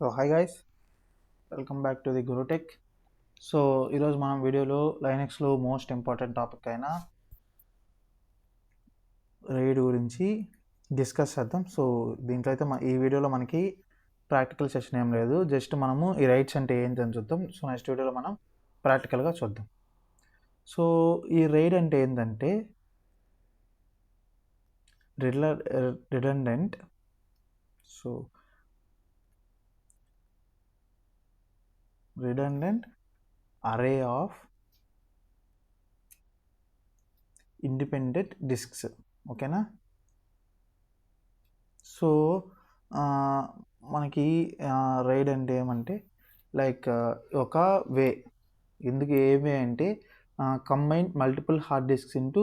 So hi guys welcome back to the Gurutech so ఈరోజు మనం వీడియోలో లైనెక్స్లో మోస్ట్ ఇంపార్టెంట్ టాపిక్ అయిన రైడ్ గురించి డిస్కస్ చేద్దాం. సో దీంట్లో అయితే ఈ వీడియోలో మనకి ప్రాక్టికల్ సెషన్ ఏం లేదు. జస్ట్ మనము ఈ రైడ్స్ అంటే ఏంటి అని చూద్దాం. సో నెక్స్ట్ వీడియోలో మనం ప్రాక్టికల్గా చూద్దాం. సో ఈ రైడ్ అంటే ఏంటంటే రిడర్ redundant so redundant array of independent disks. ఓకేనా సో uh, మనకి uh, రైడ్ అంటే ఏమంటే లైక్ uh, ఒక వే ఎందుకు ఏ వే అంటే combine multiple hard disks into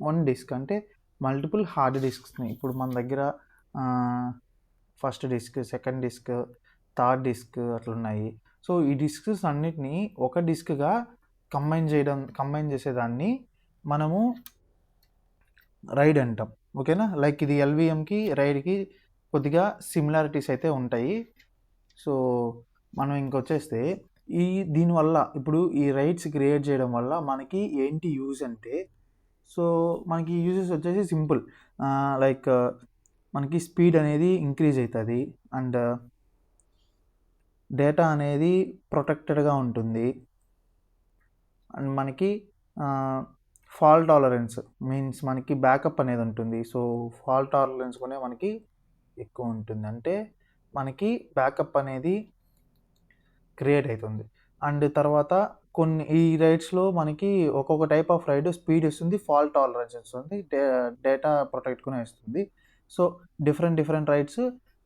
one disk అంటే మల్టిపుల్ హార్డ్ డిస్క్స్ని ఇప్పుడు మన దగ్గర first disk second disk third disk అట్లున్నాయి. So ఈ డిస్క్స్ అన్నిటిని ఒక డిస్క్గా కంబైన్ చేయడం కంబైన్ చేసేదాన్ని మనము రైడ్ అంటాం. ఓకేనా? లైక్ ఇది ఎల్విఎంకి రైడ్కి కొద్దిగా సిమిలారిటీస్ అయితే ఉంటాయి. సో మనం ఇంకొచ్చేస్తే ఈ దీనివల్ల ఇప్పుడు ఈ రైడ్స్ క్రియేట్ చేయడం వల్ల మనకి ఏంటి యూజ్ అంటే సో మనకి యూజెస్ వచ్చేసి సింపుల్. లైక్ మనకి స్పీడ్ అనేది ఇంక్రీజ్ అవుతుంది అండ్ డేటా అనేది ప్రొటెక్టెడ్గా ఉంటుంది. అండ్ మనకి ఫాల్ టాలరెన్స్ మీన్స్ మనకి బ్యాకప్ అనేది ఉంటుంది. సో ఫాల్ టాలరెన్స్ కూడా మనకి ఎక్కువ ఉంటుంది. అంటే మనకి బ్యాకప్ అనేది క్రియేట్ అవుతుంది అండ్ తర్వాత కొన్ని ఈ రైడ్స్లో మనకి ఒక్కొక్క టైప్ ఆఫ్ రైడ్ స్పీడ్ ఇస్తుంది ఫాల్ టాలరెన్స్ ఇస్తుంది డేటా ప్రొటెక్ట్ కూడా ఇస్తుంది. So different different RAIDs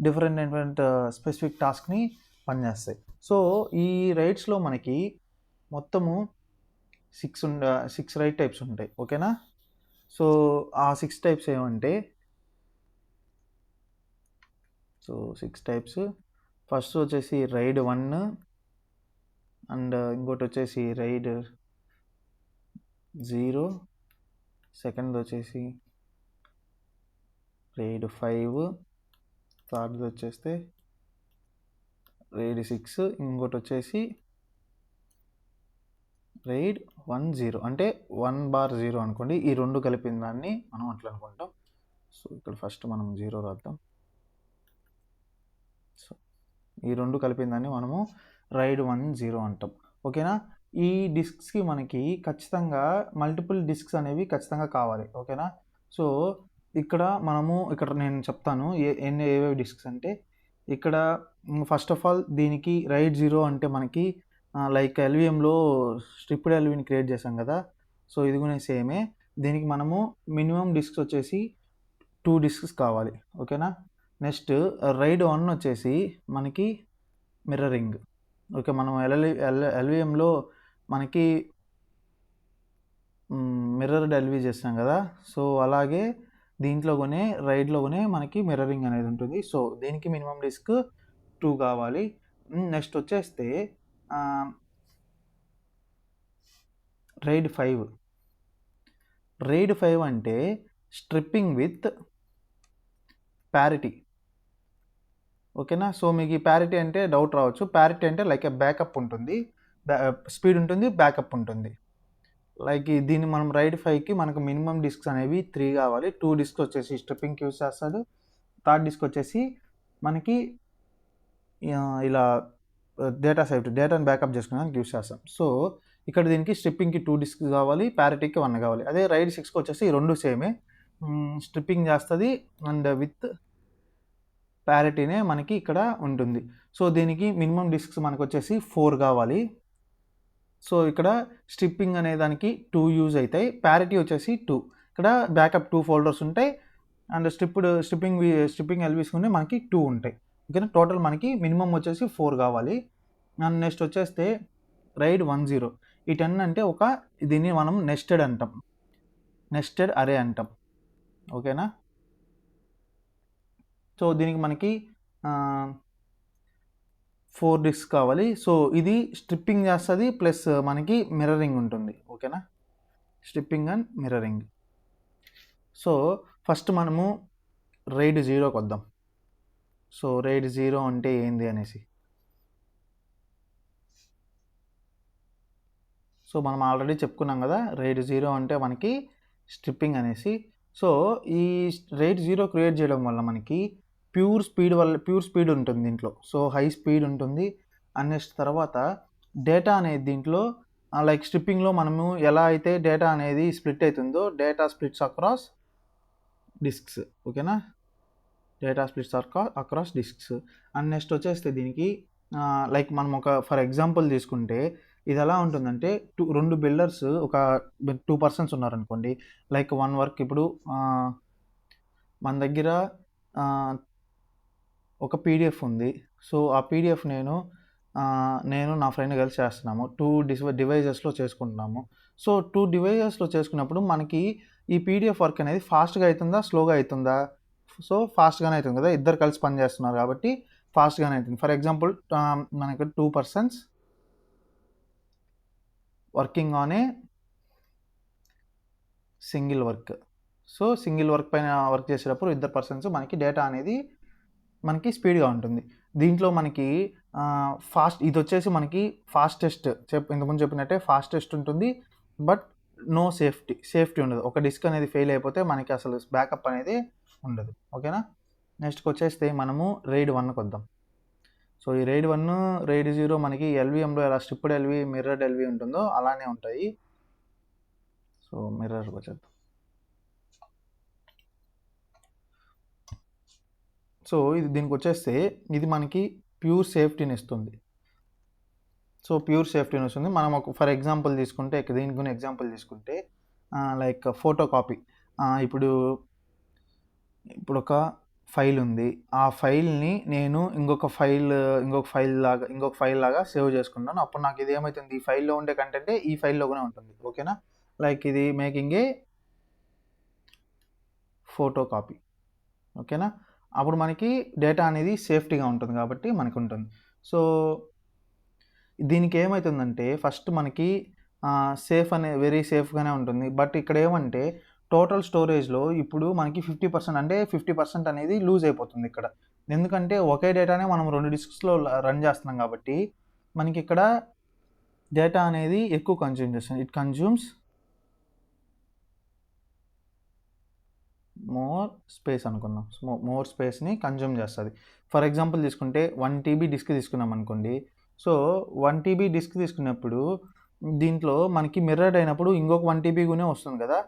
different different specific టాస్క్ని పనిచేస్తాయి. సో ఈ రైడ్స్లో మనకి మొత్తము సిక్స్ ఉండ సిక్స్ రైట్ టైప్స్ ఉంటాయి. ఓకేనా? సో ఆ సిక్స్ టైప్స్ ఏమంటే సో సిక్స్ టైప్స్. ఫస్ట్ వచ్చేసి రైడ్ వన్ అండ్ ఇంకోటి వచ్చేసి రైడ్ జీరో. సెకండ్ వచ్చేసి రైడ్ ఫైవ్. థర్డ్ వచ్చేస్తే రైడ్ సిక్స్ ఇంకోటి వచ్చేసి రైడ్ వన్ జీరో. అంటే వన్ బార్ జీరో అనుకోండి. ఈ రెండు కలిపిన దాన్ని మనం అట్లా అనుకుంటాం. సో ఇక్కడ ఫస్ట్ మనం జీరో రాద్దాం. సో ఈ రెండు కలిపిన దాన్ని మనము రైడ్ వన్ జీరో అంటాం. ఓకేనా? ఈ డిస్క్స్కి మనకి ఖచ్చితంగా మల్టిపుల్ డిస్క్స్ అనేవి ఖచ్చితంగా కావాలి. ఓకేనా? సో ఇక్కడ మనము ఇక్కడ నేను చెప్తాను ఏ ఎన్ని ఏవేవి డిస్క్స్ అంటే ఇక్కడ ఫస్ట్ ఆఫ్ ఆల్ దీనికి రైడ్ జీరో అంటే మనకి లైక్ ఎల్విఎంలో స్ట్రిప్డ్ ఎల్విని క్రియేట్ చేసాం కదా. సో ఇది కూడా సేమే దీనికి మనము మినిమం డిస్క్స్ వచ్చేసి టూ డిస్క్స్ కావాలి. ఓకేనా నెక్స్ట్ రైడ్ వన్ వచ్చేసి మనకి మిర్రరింగ్ ఓకే మనం ఎల్ఎల్ ఎల్ ఎల్విఎంలో మనకి మిర్రర్డ్ ఎల్వి చేస్తాం కదా. సో అలాగే దీంట్లో రైడ్లోనే రైడ్లో మనకి మిర్రరింగ్ అనేది ఉంటుంది. సో దీనికి మినిమం డిస్క్ టూ కావాలి. నెక్స్ట్ వచ్చేస్తే రైడ్ ఫైవ్. రైడ్ ఫైవ్ అంటే స్ట్రిప్పింగ్ విత్ ప్యారిటీ ఓకేనా? సో మీకు ఈ ప్యారిటీ అంటే డౌట్ రావచ్చు. ప్యారిటీ అంటే లైక్ బ్యాకప్ ఉంటుంది. స్పీడ్ ఉంటుంది బ్యాకప్ ఉంటుంది. లైక్ దీన్ని మనం రైడ్ ఫైవ్కి మనకు మినిమం డిస్క్స్ అనేవి త్రీ కావాలి. టూ డిస్క్ వచ్చేసి స్ట్రిప్పింగ్కి యూస్ చేస్తాడు. థర్డ్ డిస్క్ వచ్చేసి మనకి ఇలా డేటా సైట్ డేటాని బ్యాకప్ చేసుకోవడానికి యూస్ చేస్తాం. సో ఇక్కడ దీనికి స్ట్రిప్పింగ్కి టూ డిస్క్ కావాలి ప్యారిటీకి వన్ కావాలి. అదే రైడ్ సిక్స్కి వచ్చేసి రెండు సేమే. స్ట్రిప్పింగ్ చేస్తుంది అండ్ విత్ ప్యారిటీనే మనకి ఇక్కడ ఉంటుంది. సో దీనికి మినిమం డిస్క్స్ మనకు వచ్చేసి ఫోర్ కావాలి. సో ఇక్కడ స్ట్రిప్పింగ్ అనే దానికి టూ యూజ్ అవుతాయి ప్యారిటీ వచ్చేసి టూ. ఇక్కడ బ్యాకప్ టూ ఫోల్డర్స్ ఉంటాయి. And striped striping striping LVs ఉంటే మనకి టూ ఉంటాయి. ఓకేనా? టోటల్ మనకి మినిమం వచ్చేసి ఫోర్ కావాలి. అండ్ నెక్స్ట్ వచ్చేస్తే రైడ్ వన్ జీరో. ఈ టెన్ అంటే ఒక దీన్ని మనం నెస్టెడ్ అంటాం. నెస్టెడ్ అరే అంటాం. ఓకేనా? సో దీనికి మనకి ఫోర్ డిస్క్ కావాలి. సో ఇది స్ట్రిప్పింగ్ చేస్తుంది ప్లస్ మనకి మిర్రరింగ్ ఉంటుంది. ఓకేనా? Striping and mirroring. So first మనము రైడ్ జీరోకి వద్దాం సో రైడ్ జీరో అంటే ఏంది అనేసి. సో మనం ఆల్రెడీ చెప్పుకున్నాం కదా రైడ్ జీరో అంటే మనకి స్ట్రిప్పింగ్ అనేసి. సో ఈ రైట్ జీరో క్రియేట్ చేయడం వల్ల మనకి ప్యూర్ స్పీడ్ వల్ల ప్యూర్ స్పీడ్ ఉంటుంది దీంట్లో. సో హై స్పీడ్ ఉంటుంది. అండ్ నెక్స్ట్ తర్వాత డేటా అనేది దీంట్లో లైక్ స్ట్రిప్పింగ్లో మనము ఎలా అయితే డేటా అనేది స్ప్లిట్ అవుతుందో డేటా స్ప్లిట్స్ అక్రాస్ డిస్క్స్. ఓకేనా? Data splits across disks. And next వచ్చేస్తే దీనికి లైక్ మనం ఒక ఫర్ ఎగ్జాంపుల్ తీసుకుంటే ఇది ఎలా ఉంటుందంటే టూ రెండు బిల్డర్స్ ఒక టూ పర్సన్స్ ఉన్నారనుకోండి. లైక్ వన్ వర్క్ ఇప్పుడు మన దగ్గర ఒక పీడిఎఫ్ ఉంది. సో ఆ పీడిఎఫ్ నేను నేను నా ఫ్రెండ్ కలిసి చేస్తున్నాము. టూ డిస్ డివైజెస్లో చేసుకుంటున్నాము. సో టూ డివైజెస్లో చేసుకున్నప్పుడు మనకి ఈ పీడిఎఫ్ వర్క్ అనేది ఫాస్ట్గా అవుతుందా స్లోగా అవుతుందా సో ఫాస్ట్గానే అవుతుంది కదా. ఇద్దరు కలిసి పని చేస్తున్నారు కాబట్టి ఫాస్ట్గానే అవుతుంది ఫర్ ఎగ్జాంపుల్ మనకి two persons working on a single work so single work పైన వర్క్ చేసేటప్పుడు ఇద్దరు పర్సన్స్ మనకి డేటా అనేది మనకి స్పీడ్గా ఉంటుంది. దీంట్లో మనకి ఫాస్ట్ ఇది వచ్చేసి మనకి ఫాస్టెస్ట్ చెప్ ఇంతకుముందు చెప్పినట్టే ఫాస్టెస్ట్ ఉంటుంది. బట్ నో సేఫ్టీ సేఫ్టీ ఉండదు. ఒక డిస్క్ అనేది ఫెయిల్ అయిపోతే మనకి అసలు బ్యాకప్ అనేది ఉండదు. ఓకేనా? నెక్స్ట్కి వచ్చేస్తే మనము రైడ్ వన్కి వద్దాం సో ఈ రైడ్ వన్ రైడ్ జీరో మనకి ఎల్విఎంలో ఎలా స్ట్రిప్డ్ ఎల్వి మిర్రర్డ్ ఎల్వి ఉంటుందో అలానే ఉంటాయి. సో మిర్రర్కి వచ్చేద్దాం. సో ఇది దీనికి వచ్చేస్తే ఇది మనకి ప్యూర్ సేఫ్టీని ఇస్తుంది. సో ప్యూర్ సేఫ్టీని వస్తుంది మనం ఒక ఫర్ ఎగ్జాంపుల్ తీసుకుంటే దీని గురించి ఎగ్జాంపుల్ తీసుకుంటే లైక్ ఫోటో కాపీ ఇప్పుడు ఇప్పుడు ఒక ఫైల్ ఉంది. ఆ ఫైల్ని నేను ఇంకొక ఫైల్ ఇంకొక ఫైల్ లాగా ఇంకొక ఫైల్ లాగా సేవ్ చేసుకుంటాను. అప్పుడు నాకు ఇది ఏమవుతుంది ఈ ఫైల్లో ఉండే కంటెంటే ఈ ఫైల్లో కూడా ఉంటుంది. ఓకేనా? లైక్ ఇది మేకింగ్ ఏ ఫోటో కాపీ ఓకేనా? అప్పుడు మనకి డేటా అనేది సేఫ్టీగా ఉంటుంది కాబట్టి మనకు ఉంటుంది సో దీనికి ఏమవుతుందంటే ఫస్ట్ మనకి సేఫ్ అనే వెరీ సేఫ్గానే ఉంటుంది. బట్ ఇక్కడ ఏమంటే టోటల్ స్టోరేజ్లో ఇప్పుడు మనకి ఫిఫ్టీ పర్సెంట్ అంటే ఫిఫ్టీ పర్సెంట్ అనేది లూజ్ అయిపోతుంది ఇక్కడ. ఎందుకంటే ఒకే డేటానే మనం రెండు డిస్క్స్లో రన్ చేస్తున్నాం కాబట్టి మనకి ఇక్కడ డేటా అనేది ఎక్కువ కన్జ్యూమ్ చేస్తుంది. ఇట్ కన్జ్యూమ్స్ మోర్ స్పేస్ అనుకుందాం మోర్ స్పేస్ని కన్జ్యూమ్ చేస్తుంది. ఫర్ ఎగ్జాంపుల్ తీసుకుంటే వన్ టీబీ డిస్క్ తీసుకున్నాం అనుకోండి. సో వన్ టీబీ డిస్క్ తీసుకున్నప్పుడు దీంట్లో మనకి మిర్రర్డ్ అయినప్పుడు ఇంకొక వన్ టీబీ కూడా వస్తుంది కదా.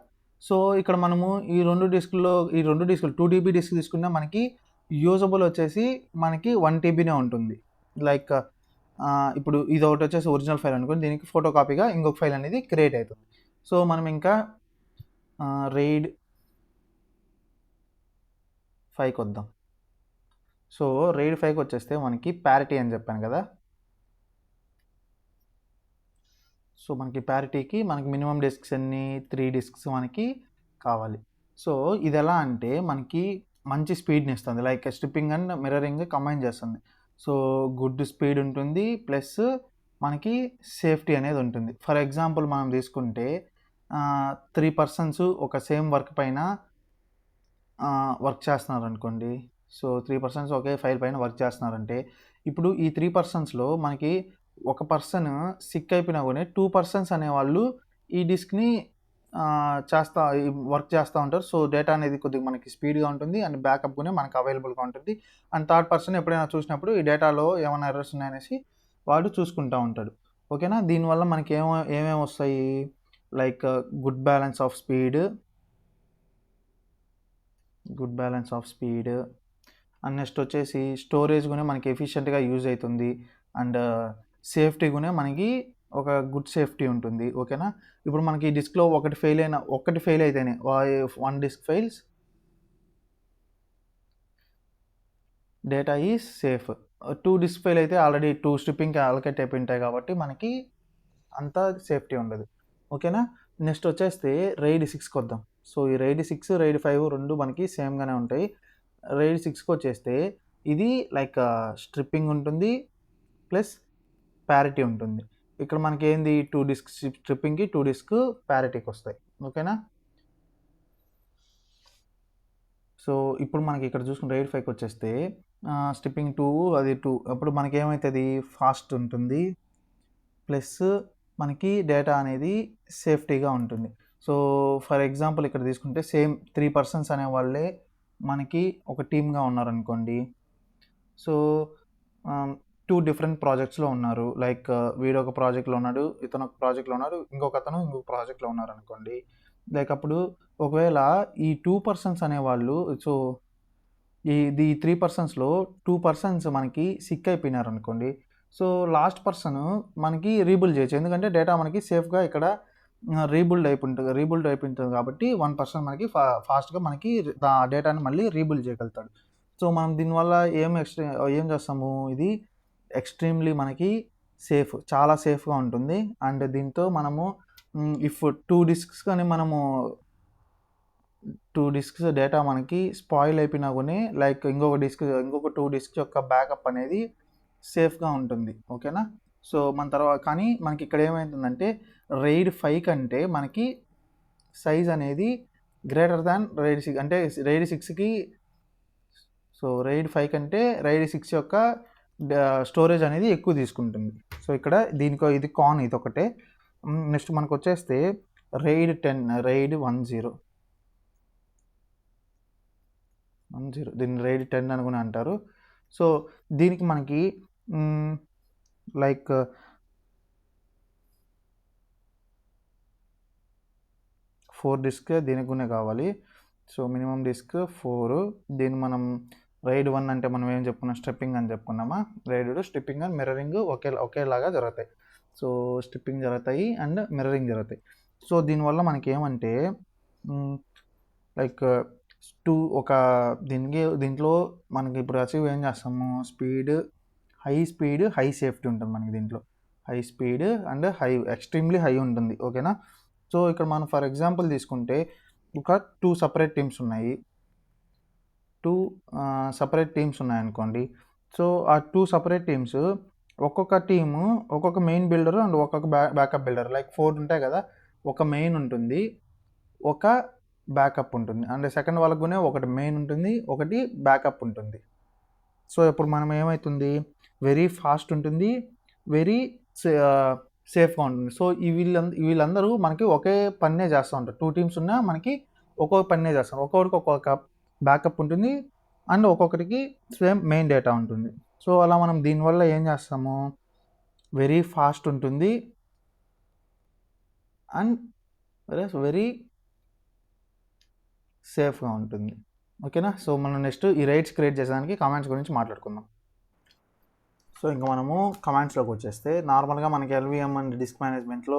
సో ఇక్కడ మనము ఈ రెండు డిస్క్లో ఈ రెండు డిస్కులు టూ టీబీ డిస్క్ తీసుకున్నా మనకి యూజబుల్ వచ్చేసి మనకి వన్ టీబీనే ఉంటుంది. లైక్ ఇప్పుడు ఇది ఒకటి వచ్చేసి ఒరిజినల్ ఫైల్ అనుకోండి. దీనికి ఫోటో కాపీగా ఇంకొక ఫైల్ అనేది క్రియేట్ అవుతుంది. సో మనం ఇంకా రైడ్ ఫైవ్కి వద్దాం. సో రైడ్ ఫైవ్కి వచ్చేస్తే మనకి ప్యారిటీ అని చెప్పాను కదా. సో మనకి ప్యారిటీకి మనకి మినిమం డిస్క్స్ ఎన్ని? త్రీ డిస్క్స్ మనకి కావాలి. సో ఇది ఎలా అంటే మనకి మంచి స్పీడ్ని ఇస్తుంది. Like striping and mirroring combine చేస్తుంది. సో గుడ్ స్పీడ్ ఉంటుంది ప్లస్ మనకి సేఫ్టీ అనేది ఉంటుంది. ఫర్ ఎగ్జాంపుల్ మనం తీసుకుంటే త్రీ పర్సన్స్ ఒక సేమ్ వర్క్ పైన వర్క్ చేస్తున్నారు అనుకోండి సో త్రీ పర్సన్స్ ఒకే ఫైల్ పైన వర్క్ చేస్తున్నారంటే ఇప్పుడు ఈ త్రీ పర్సన్స్లో మనకి ఒక పర్సన్ సిక్ అయిపోయినా కూడా టూ పర్సన్స్ అనేవాళ్ళు ఈ డిస్క్ని చేస్తా వర్క్ చేస్తూ ఉంటారు. సో డేటా అనేది కొద్దిగా మనకి స్పీడ్గా ఉంటుంది అండ్ బ్యాకప్ కూడా మనకి అవైలబుల్గా ఉంటుంది. అండ్ థర్డ్ పర్సన్ ఎప్పుడైనా చూసినప్పుడు ఈ డేటాలో ఏమైనా ఎర్రర్స్ ఉన్నాయనేసి వాడు చూసుకుంటూ ఉంటాడు. ఓకేనా? దీనివల్ల మనకి ఏమో ఏమేమి వస్తాయి? Like good balance of speed good balance of speed. And next వచ్చేసి స్టోరేజ్ కూడా మనకి ఎఫిషియెంట్గా యూజ్ అవుతుంది అండ్ సేఫ్టీ కూడా మనకి ఒక గుడ్ సేఫ్టీ ఉంటుంది. ఓకేనా? ఇప్పుడు మనకి డిస్క్లో ఒకటి ఫెయిల్ అయిన ఒకటి ఫెయిల్ అయితేనే one disk fails data is safe. Two disk fail అయితే ఆల్రెడీ టూ స్ట్రిప్పింగ్కి అలకెట్ అయిపోయి ఉంటాయి కాబట్టి మనకి అంత సేఫ్టీ ఉండదు. ఓకేనా? నెక్స్ట్ వచ్చేస్తే రైడ్ సిక్స్కి వద్దాం సో ఈ రైడ్ సిక్స్ రైడ్ ఫైవ్ రెండు మనకి సేమ్గానే ఉంటాయి. రైడ్ సిక్స్కి వచ్చేస్తే ఇది లైక్ స్ట్రిప్పింగ్ ఉంటుంది ప్లస్ ప్యారిటీ ఉంటుంది. ఇక్కడ మనకి ఏంది టూ డిస్క్ స్ట్రిప్పింగ్కి టూ డిస్క్ ప్యారిటీకి వస్తాయి. ఓకేనా? సో ఇప్పుడు మనకి ఇక్కడ చూసుకుంటే రైడ్ ఫైవ్కి వచ్చేస్తే స్టిప్పింగ్ టూ అది టూ అప్పుడు మనకి ఏమవుతుంది ఫాస్ట్ ఉంటుంది. ప్లస్ మనకి డేటా అనేది సేఫ్టీగా ఉంటుంది. సో ఫర్ ఎగ్జాంపుల్ ఇక్కడ తీసుకుంటే సేమ్ త్రీ పర్సన్స్ అనే వాళ్ళే మనకి ఒక టీమ్గా ఉన్నారనుకోండి. సో టూ డిఫరెంట్ ప్రాజెక్ట్స్లో ఉన్నారు. లైక్ వీడు ఒక ప్రాజెక్ట్లో ఉన్నాడు ఇతను ఒక ప్రాజెక్ట్లో ఉన్నారు ఇంకొక అతను ఇంకొక ప్రాజెక్ట్లో ఉన్నారు అనుకోండి లైక్ అప్పుడు ఒకవేళ ఈ టూ పర్సన్స్ అనేవాళ్ళు సో ఈ ఈ త్రీ పర్సన్స్లో టూ పర్సన్స్ మనకి సిక్ అయిపోయినారు అనుకోండి సో లాస్ట్ పర్సన్ మనకి రీబుల్ చేయొచ్చు. ఎందుకంటే డేటా మనకి సేఫ్గా ఇక్కడ రీబుల్డ్ అయిపోతుంది రీబుల్డ్ అయిపోతుంది కాబట్టి వన్ పర్సన్ మనకి ఫా ఫాస్ట్గా మనకి ఆ డేటాని మళ్ళీ రీబుల్డ్ చేయగలుగుతాడు. సో మనం దీనివల్ల ఏం ఎక్స్ట్రీ ఏం చేస్తాము? ఇది ఎక్స్ట్రీమ్లీ మనకి సేఫ్ చాలా సేఫ్గా ఉంటుంది. అండ్ దీంతో మనము ఇఫ్ టూ డిస్క్స్ కానీ మనము టూ డిస్క్స్ డేటా మనకి స్పాయిల్ అయిపోయినా కానీ లైక్ ఇంకొక డిస్క్ ఇంకొక టూ డిస్క్ యొక్క బ్యాకప్ అనేది సేఫ్గా ఉంటుంది. ఓకేనా సో మన తర్వాత కానీ మనకి ఇక్కడ ఏమైతుందంటే రైడ్ ఫైవ్ కంటే మనకి సైజ్ అనేది గ్రేటర్ దాన్ రైడ్ సిక్స్ అంటే రైడ్ సిక్స్కి సో రైడ్ ఫైవ్ కంటే రైడ్ సిక్స్ యొక్క స్టోరేజ్ అనేది ఎక్కువ తీసుకుంటుంది. సో ఇక్కడ దీనికో ఇది కాన్ ఇది ఒకటే. నెక్స్ట్ మనకు వచ్చేస్తే RAID ten RAID one zero. One zero దీన్ని రైడ్ టెన్ అని కూడా అంటారు. సో దీనికి మనకి లైక్ ఫోర్ డిస్క్ దీనికి కావాలి? So minimum disk four. దీన్ని మనం రైడ్ వన్ అంటే మనం ఏం చెప్పుకున్నాం? స్టెప్పింగ్ అని చెప్పుకున్నామా? రైడ్ స్టిప్పింగ్ అండ్ మిర్రరింగ్ ఒకే ఒకేలాగా జరుగుతాయి. సో స్టిప్పింగ్ జరుగుతాయి అండ్ మిర్రరింగ్ జరుగుతాయి. సో దీనివల్ల మనకి ఏమంటే లైక్ టూ ఒక దీనికి దీంట్లో మనకి ఇప్పుడు అచీవ్ ఏం చేస్తాము? Speed high speed high safety ఉంటుంది మనకి దీంట్లో. High speed and high extremely high ఉంటుంది. ఓకేనా? సో ఇక్కడ మనం ఫర్ ఎగ్జాంపుల్ తీసుకుంటే ఒక టూ సపరేట్ టీమ్స్ ఉన్నాయి. టూ సపరేట్ టీమ్స్ ఉన్నాయనుకోండి. సో ఆ టూ సపరేట్ టీమ్స్ ఒక్కొక్క టీము ఒక్కొక్క మెయిన్ బిల్డర్ అండ్ ఒక్కొక్క బ్యా బ్యాకప్ బిల్డర్. లైక్ ఫోర్ ఉంటాయి కదా ఒక మెయిన్ ఉంటుంది ఒక బ్యాకప్ ఉంటుంది. అండ్ సెకండ్ వాళ్ళకునే ఒకటి మెయిన్ ఉంటుంది ఒకటి బ్యాకప్ ఉంటుంది. సో ఇప్పుడు మనం ఏమవుతుంది వెరీ ఫాస్ట్ ఉంటుంది వెరీ సేఫ్గా ఉంటుంది. సో ఈ వీళ్ళంద వీళ్ళందరూ మనకి ఒకే పన్నే చేస్తూ ఉంటారు. టూ టీమ్స్ ఉన్నా మనకి ఒక్కొక్క పన్నే చేస్తారు. ఒక్కొక్కరికి ఒక్కొక్క బ్యాకప్ ఉంటుంది. అండ్ ఒక్కొక్కరికి సేమ్ మెయిన్ డేటా ఉంటుంది. సో అలా మనం దీనివల్ల ఏం చేస్తాము? వెరీ ఫాస్ట్ ఉంటుంది. అండ్ వెరీ సేఫ్గా ఉంటుంది. ఓకేనా? సో మనం నెక్స్ట్ ఈ రైట్స్ క్రియేట్ చేసేదానికి కామెంట్స్ గురించి మాట్లాడుకుందాం. సో ఇంకా మనము కమాండ్స్లోకి వచ్చేస్తే నార్మల్గా మనకి ఎల్విఎం అండ్ డిస్క్ మేనేజ్మెంట్లో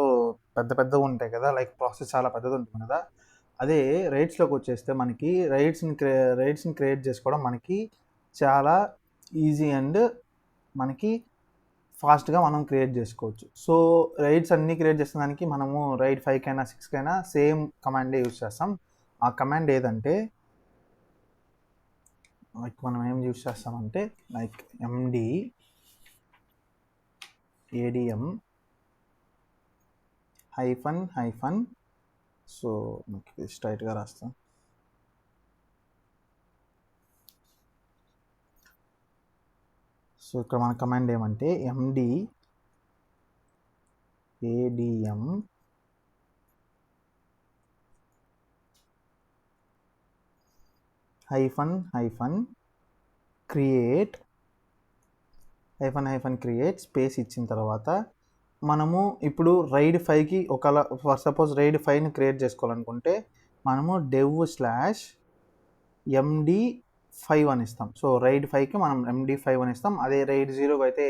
పెద్ద పెద్దగా ఉంటాయి కదా లైక్ ప్రాసెస్ చాలా పెద్దది ఉంటుంది కదా. అదే రైట్స్లోకి వచ్చేస్తే మనకి రైట్స్ని క్రే రైట్స్ని క్రియేట్ చేసుకోవడం మనకి చాలా ఈజీ అండ్ మనకి ఫాస్ట్గా మనం క్రియేట్ చేసుకోవచ్చు. సో రైడ్స్ అన్నీ క్రియేట్ చేసేదానికి మనము రైడ్ ఫైవ్కైనా సిక్స్కైనా సేమ్ కమాండే యూస్ చేస్తాం. ఆ కమాండ్ ఏదంటే లైక్ మనం ఏం యూస్ చేస్తామంటే like M D A D M hyphen hyphen so మీకు స్ట్రైట్గా రాస్తాం. సో ఇక్కడ మన కమాండ్ ఏమంటే M D A D M hyphen hyphen create hyphen hyphen create space ఇచ్చిన తర్వాత మనము ఇప్పుడు రైడ్ ఫైవ్కి ఒకలా ఫర్ సపోజ్ రైడ్ ఫైవ్ని క్రియేట్ చేసుకోవాలనుకుంటే మనము డెవ్ స్లాష్ ఎండి ఫైవ్ అని ఇస్తాం. సో రైడ్ ఫైవ్కి మనం ఎండి ఫైవ్ అని ఇస్తాం. అదే రైడ్ జీరోకి అయితే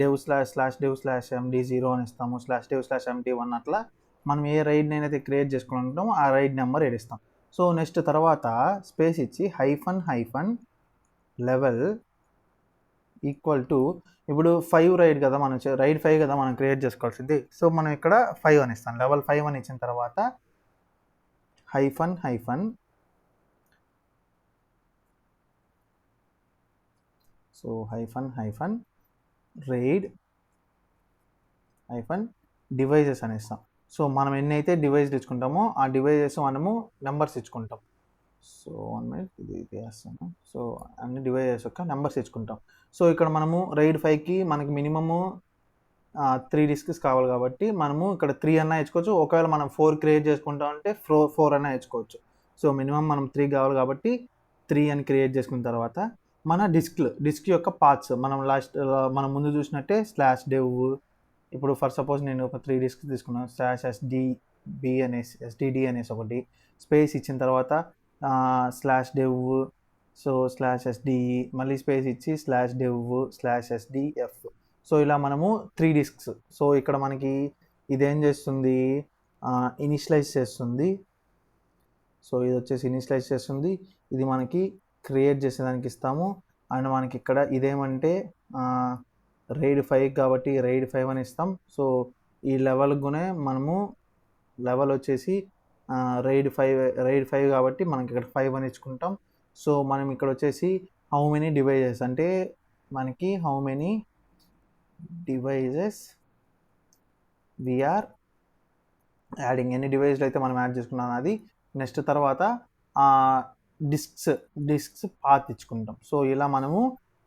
dev slash slash dev slash M D zero అని ఇస్తాము. Slash dev slash M D one అట్లా. మనం ఏ రైడ్ అయితే క్రియేట్ చేసుకోవాలనుకుంటామో ఆ రైడ్ నెంబర్ ఏడిస్తాం సో నెక్స్ట్ తర్వాత స్పేస్ ఇచ్చి hyphen hyphen level equal to ఇప్పుడు ఫైవ్ రైడ్ కదా మనం రైడ్ ఫైవ్ కదా మనం క్రియేట్ చేసుకోవాల్సింది. సో మనం ఇక్కడ ఫైవ్ అని ఇస్తాం. లెవెల్ ఫైవ్ అని ఇచ్చిన తర్వాత hyphen hyphen so hyphen hyphen RAID hyphen devices అని ఇస్తాం. సో మనం ఎన్నైతే డివైస్ ఇచ్చుకుంటామో ఆ డివైజెస్ మనము నెంబర్స్ ఇచ్చుకుంటాం. సో వన్ మినిట్ ఇది వేస్తాను. సో అన్ని డివైజెస్ చేసాక నెంబర్స్ తెచ్చుకుంటాం. సో ఇక్కడ మనము రైడ్ ఫైవ్కి మనకి మినిమము త్రీ డిస్క్స్ కావాలి కాబట్టి మనము ఇక్కడ త్రీ అన్నా ఇచ్చుకోవచ్చు ఒకవేళ మనం ఫోర్ క్రియేట్ చేసుకుంటాం అంటే ఫో ఫోర్ అన్న ఇచ్చుకోవచ్చు సో మినిమం మనం త్రీ కావాలి కాబట్టి త్రీ అని క్రియేట్ చేసుకున్న తర్వాత మన డిస్క్లు డిస్క్ యొక్క పార్ట్స్ మనం లాస్ట్ మనం ముందు చూసినట్టే స్లాష్ డెవ్ ఇప్పుడు ఫర్ సపోజ్ నేను ఒక త్రీ డిస్క్ తీసుకున్నాను. స్లాష్ ఎస్డి బి అనేసి ఎస్డిడి అనేసి ఒకటి. స్పేస్ ఇచ్చిన తర్వాత slash dev so slash S D E మళ్ళీ స్పేస్ ఇచ్చి slash dev slash S D F so ఇలా మనము త్రీ డిస్క్స్ సో ఇక్కడ మనకి ఇదేం చేస్తుంది? ఇనిషియలైజ్ చేస్తుంది. సో ఇది వచ్చేసి ఇనిషియలైజ్ చేస్తుంది. ఇది మనకి క్రియేట్ చేసేదానికి ఇస్తాము. అండ్ మనకి ఇక్కడ ఇదేమంటే రైడ్ ఫైవ్ కాబట్టి రైడ్ ఫైవ్ అని ఇస్తాం. సో ఈ లెవెల్కునే మనము లెవెల్ వచ్చేసి రైడ్ ఫైవ్ రైడ్ ఫైవ్ కాబట్టి మనకి ఇక్కడ ఫైవ్ అని ఇచ్చుకుంటాం. సో మనం ఇక్కడ వచ్చేసి హౌ మెనీ డివైజెస్ అంటే మనకి how many devices we are adding ఎన్ని డివైజ్లు అయితే మనం యాడ్ చేసుకున్నాం అది? నెక్స్ట్ తర్వాత డిస్క్స్ డిస్క్స్ పాత్ ఇచ్చుకుంటాం. సో ఇలా మనము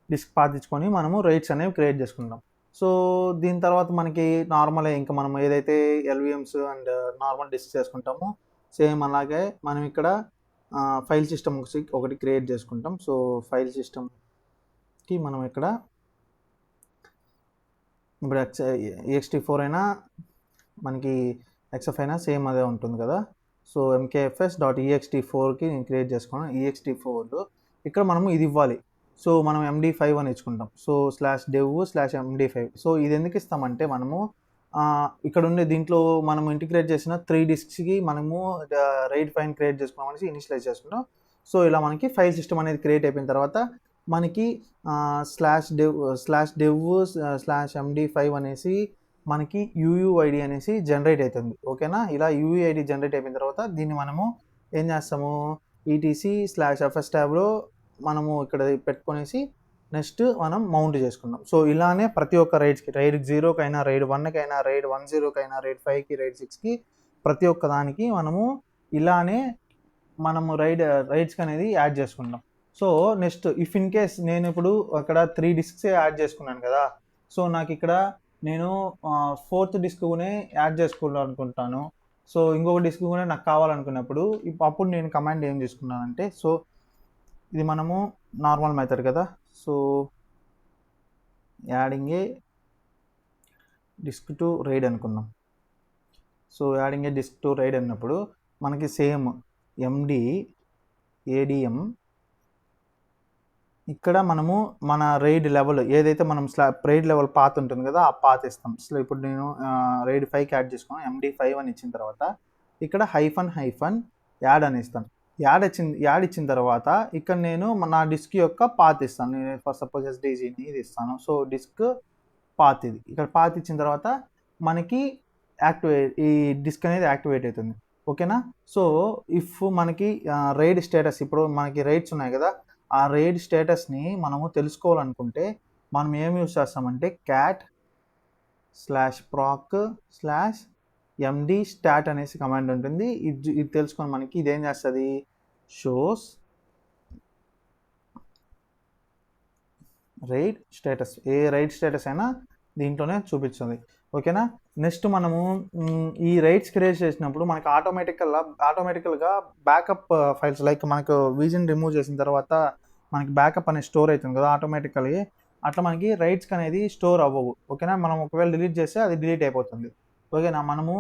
డిస్క్ పాత్ ఇచ్చుకొని మనము రైట్స్ అనేవి క్రియేట్ చేసుకుంటాం. సో దీని తర్వాత మనకి నార్మల్ ఇంకా మనం ఏదైతే ఎల్విఎమ్స్ అండ్ నార్మల్ డిస్క్ చేసుకుంటామో సేమ్ అలాగే మనం ఇక్కడ ఫైల్ సిస్టమ్ ఒకటి క్రియేట్ చేసుకుంటాం. సో ఫైల్ సిస్టమ్కి మనం ఇక్కడ ఇప్పుడు ఎక్స్ ఎక్స్టీ ఫోర్ అయినా మనకి ఎక్స్ఎఫ్ అయినా సేమ్ అదే ఉంటుంది కదా. సో ఎంకేఎఫ్ఎస్ డాట్ ఈఎక్స్టీ ఫోర్కి నేను క్రియేట్ చేసుకున్నాను. ఈఎక్స్టీ ఫోర్లో ఇక్కడ మనము ఇది ఇవ్వాలి. సో మనం ఎండి ఫైవ్ అని ఇచ్చుకుంటాం. So slash dev slash MD five so ఇది ఎందుకు ఇస్తామంటే మనము ఇక్కడ ఉండే దీంట్లో మనం ఇంటిగ్రేట్ చేసిన త్రీ డిస్క్స్కి మనము రైట్ ఫైన్ క్రియేట్ చేసుకున్నాం అనేసి ఇనిషియలైజ్ చేసుకుంటాం. సో ఇలా మనకి ఫైల్ సిస్టమ్ అనేది క్రియేట్ అయిపోయిన తర్వాత మనకి slash dev slash dev slash MD five అనేసి మనకి యూయూఐడి అనేసి జనరేట్ అవుతుంది. ఓకేనా ఇలా యూయూఐడి జనరేట్ అయిపోయిన తర్వాత దీన్ని మనము ఏం చేస్తాము? ఈటీసీ స్లాష్ ఎఫ్ఎస్ ట్యాబ్లో మనము ఇక్కడ పెట్టుకునేసి నెక్స్ట్ మనం మౌంట్ చేసుకున్నాం సో ఇలానే ప్రతి ఒక్క రైడ్స్కి రైడ్ జీరోకైనా రైడ్ వన్కైనా రైడ్ వన్ జీరోకైనా రైడ్ ఫైవ్కి రైడ్ సిక్స్కి ప్రతి ఒక్క దానికి మనము ఇలానే మనము రైడ్ రైడ్స్కి అనేది యాడ్ చేసుకుంటాం so next if in case నేను ఇప్పుడు అక్కడ త్రీ డిస్క్స్ యాడ్ చేసుకున్నాను కదా సో నాకు ఇక్కడ నేను ఫోర్త్ డిస్క్ కూడా యాడ్ చేసుకోవాలనుకుంటాను. సో ఇంకొక డిస్క్ కూడా నాకు కావాలనుకున్నప్పుడు అప్పుడు నేను కమాండ్ ఏం చేసుకున్నానంటే సో ఇది మనము నార్మల్ మెథడ్ కదా so adding a disk to RAID అనుకుందాం. So adding a disk to RAID అన్నప్పుడు మనకి సేమ్ ఎండి ఏడిఎం ఇక్కడ మనము మన రైడ్ లెవెల్ ఏదైతే మనం స్లా రైడ్ లెవెల్ పాత్ ఉంటుంది కదా ఆ పాత్ ఇస్తాం. సో ఇప్పుడు నేను రైడ్ ఫైవ్కి యాడ్ చేసుకున్నాను. ఎండి ఫైవ్ అని ఇచ్చిన తర్వాత ఇక్కడ హైఫన్ హైఫన్ యాడ్ అని ఇస్తాను. యాడ్ ఇచ్చిన యాడ్ ఇచ్చిన తర్వాత ఇక్కడ నేను నా డిస్క్ యొక్క పాత్ ఇస్తాను. నేను ఫర్ సపోజ్ ఎస్డీజీని ఇది ఇస్తాను. సో డిస్క్ పాత్ ఇది. ఇక్కడ పాత్ ఇచ్చిన తర్వాత మనకి యాక్టివేట్ ఈ డిస్క్ అనేది యాక్టివేట్ అవుతుంది. ఓకేనా? సో ఇఫ్ మనకి రైడ్ స్టేటస్ ఇప్పుడు మనకి రైడ్స్ ఉన్నాయి కదా ఆ రైడ్ స్టేటస్ని మనము తెలుసుకోవాలనుకుంటే మనం ఏం యూస్ చేస్తామంటే cat slash proc slash MD stat అనేసి కమాండ్ ఉంటుంది. ఇది ఇది తెలుసుకొని మనకి ఇదేం చేస్తుంది? షోస్ రైడ్ స్టేటస్ ఏ రైడ్ స్టేటస్ అయినా దీంట్లోనే చూపిస్తుంది. ఓకేనా? నెక్స్ట్ మనము ఈ రైట్స్ క్రియేట్ చేసినప్పుడు మనకి ఆటోమేటికల్గా ఆటోమేటికల్గా బ్యాకప్ ఫైల్స్ లైక్ మనకు విజన్ రిమూవ్ చేసిన తర్వాత మనకి బ్యాకప్ అనేది స్టోర్ అవుతుంది కదా ఆటోమేటికల్గా అట్లా మనకి రైట్స్ అనేది స్టోర్ అవ్వవు. ఓకేనా? మనం ఒకవేళ డిలీట్ చేస్తే అది డిలీట్ అయిపోతుంది. ఓకేనా? మనము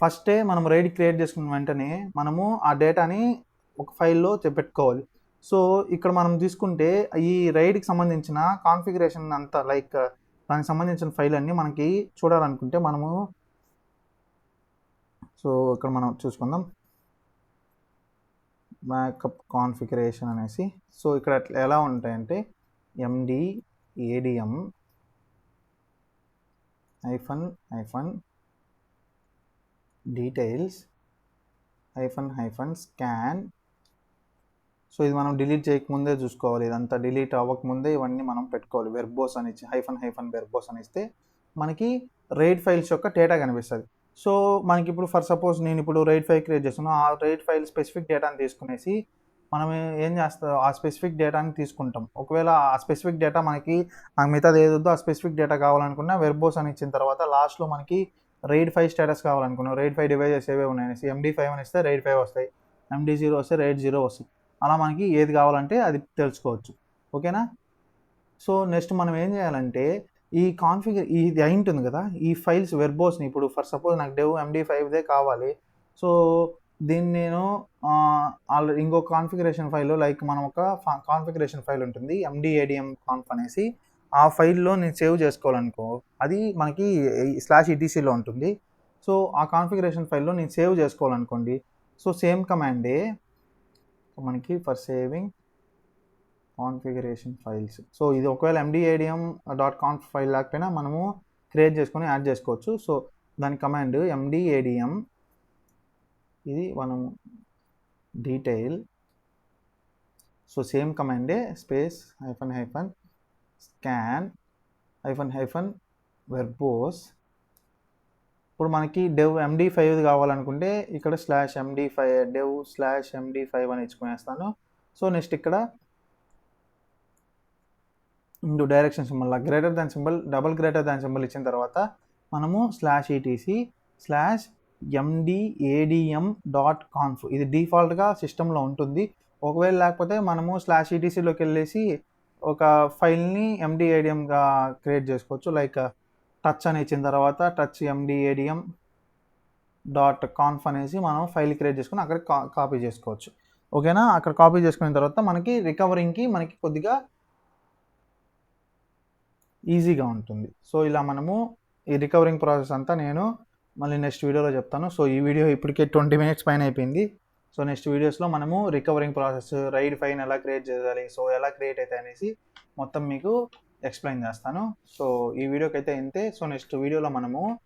ఫస్టే మనం రైడ్ క్రియేట్ చేసుకున్న వెంటనే మనము ఆ డేటాని ఒక ఫైల్లో పెట్టుకోవాలి. సో ఇక్కడ మనం తీసుకుంటే ఈ రైడ్కి సంబంధించిన కాన్ఫిగరేషన్ అంతా లైక్ దానికి సంబంధించిన ఫైల్ అన్నీ మనకి చూడాలనుకుంటే మనము సో ఇక్కడ మనం చూసుకుందాం. బ్యాకప్ కాన్ఫిగరేషన్ అనేసి. సో ఇక్కడ ఎలా ఉంటాయంటే MD ADM hyphen hyphen details hyphen hyphen scan so ఇది మనం డిలీట్ చేయకముందే చూసుకోవాలి. ఇదంతా డిలీట్ అవ్వకముందే ఇవన్నీ మనం పెట్టుకోవాలి. వెర్బోస్ అని ఇచ్చి హైఫన్ హైఫన్ వెర్బోస్ అని ఇస్తే మనకి రైడ్ ఫైల్స్ యొక్క డేటా కనిపిస్తుంది. సో మనకి ఇప్పుడు ఫర్ సపోజ్ నేను ఇప్పుడు రైడ్ ఫైల్ క్రియేట్ చేస్తున్నాను ఆ రైడ్ ఫైల్ స్పెసిఫిక్ డేటాని తీసుకునేసి మనం ఏం చేస్తాం ఆ స్పెసిఫిక్ డేటాని తీసుకుంటాం. ఒకవేళ ఆ స్పెసిఫిక్ డేటా మనకి నాకు మిగతాది ఏదొద్దో ఆ స్పెసిఫిక్ డేటా కావాలనుకున్నా వెర్బోస్ అని ఇచ్చిన తర్వాత లాస్ట్లో మనకి రైడ్ ఫైవ్ స్టేటస్ కావాలనుకున్నాం రైడ్ ఫైవ్ డివైజెస్ ఏవే ఉన్నాయి ఎండి ఫైవ్ అని ఇస్తే రైడ్ ఫైవ్ వస్తాయి. ఎండి జీరో వస్తే రైడ్ జీరో వస్తాయి. అలా మనకి ఏది కావాలంటే అది తెలుసుకోవచ్చు. ఓకేనా? సో నెక్స్ట్ మనం ఏం చేయాలంటే ఈ కాన్ఫిగర్ ఇది అయి ఉంటుంది కదా ఈ ఫైల్స్ వెర్బోస్ని ఇప్పుడు ఫర్ సపోజ్ నాకు డెవ్ ఎండి ఫైవ్దే కావాలి. సో దీన్ని నేను ఆల్రెడీ ఇంకో కాన్ఫిగరేషన్ ఫైల్ లైక్ మనం ఒక కాన్ఫిగరేషన్ ఫైల్ ఉంటుంది ఎండిఏడిఎం కాన్ఫ్ అనేసి ఆ ఫైల్లో నేను సేవ్ చేసుకోవాలనుకో అది మనకి స్లాష్ ఈటీసీలో ఉంటుంది. సో ఆ కాన్ఫిగరేషన్ ఫైల్లో నేను సేవ్ చేసుకోవాలనుకోండి సో సేమ్ కమాండే మనకి for saving configuration files so ఇది ఒకవేళ ఎండిఏడిఎం డాట్ కాన్ఫ్ ఫైల్ లేకపోయినా మనము క్రియేట్ చేసుకొని యాడ్ చేసుకోవచ్చు. సో దాని కమాండ్ ఎండిఏడిఎం ఇది మనం detail so same కమాండే space hyphen hyphen scan hyphen hyphen verbose ఇప్పుడు మనకి డెవ్ ఎండి ఫైవ్ కావాలనుకుంటే ఇక్కడ slash MD five dev slash MD five అని ఇచ్చుకునేస్తాను. సో నెక్స్ట్ ఇక్కడ into direction symbol greater than symbol double greater than symbol ఇచ్చిన తర్వాత మనము slash ETC slash MDADM dot conf ఇది డిఫాల్ట్గా సిస్టంలో ఉంటుంది. ఒకవేళ లేకపోతే మనము స్లాష్ ఈటీసీలోకి వెళ్ళేసి ఒక ఫైల్ని ఎండిఏడిఎంగా క్రియేట్ చేసుకోవచ్చు. లైక్ టచ్ అని ఇచ్చిన తర్వాత టచ్ ఎండిఏడిఎం డాట్ కాన్ఫ్ అనేసి మనం ఫైల్ క్రియేట్ చేసుకుని అక్కడ కాపీ చేసుకోవచ్చు. ఓకేనా? అక్కడ కాపీ చేసుకున్న తర్వాత మనకి రికవరింగ్కి మనకి కొద్దిగా ఈజీగా ఉంటుంది. సో ఇలా మనము ఈ రికవరింగ్ ప్రాసెస్ అంతా నేను మళ్ళీ నెక్స్ట్ వీడియోలో చెప్తాను. సో ఈ వీడియో ఇప్పటికే ట్వంటీ మినిట్స్ పైన అయిపోయింది. సో నెక్స్ట్ వీడియోస్లో మనము రికవరింగ్ ప్రాసెస్ రైడ్ ఫైన్ ఎలా క్రియేట్ చేయాలి సో ఎలా క్రియేట్ అవుతాయి అనేసి మొత్తం మీకు ఎక్స్ప్లెయిన్ చేస్తాను. సో ఈ వీడియోకి అయితే ఇంతే. సో నెక్స్ట్ వీడియోలో మనము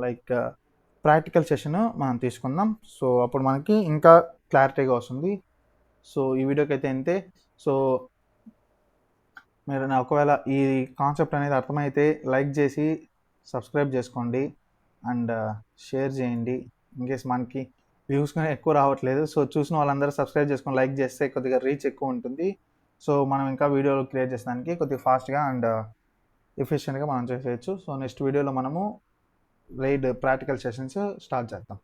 లైక్ ప్రాక్టికల్ సెషన్ మనం తీసుకుందాం. సో అప్పుడు మనకి ఇంకా క్లారిటీగా వస్తుంది. సో ఈ వీడియోకి అయితే ఇంతే. సో మీరు నా- ఒకవేళ ఈ కాన్సెప్ట్ అనేది అర్థమైతే లైక్ చేసి సబ్స్క్రైబ్ చేసుకోండి. అండ్ uh, షేర్ చేయండి. ఇన్కేస్ మనకి వ్యూస్ కానీ ఎక్కువ రావట్లేదు. సో చూసిన వాళ్ళందరూ సబ్స్క్రైబ్ చేసుకొని లైక్ చేస్తే కొద్దిగా రీచ్ ఎక్కువ ఉంటుంది. సో మనం ఇంకా వీడియోలు క్రియేట్ చేసడానికి కొద్దిగా ఫాస్ట్గా అండ్ ఎఫిషియెంట్గా మనం చేసేయచ్చు. సో నెక్స్ట్ వీడియోలో మనము రైడ్ ప్రాక్టికల్ సెషన్స్ స్టార్ట్ చేద్దాం.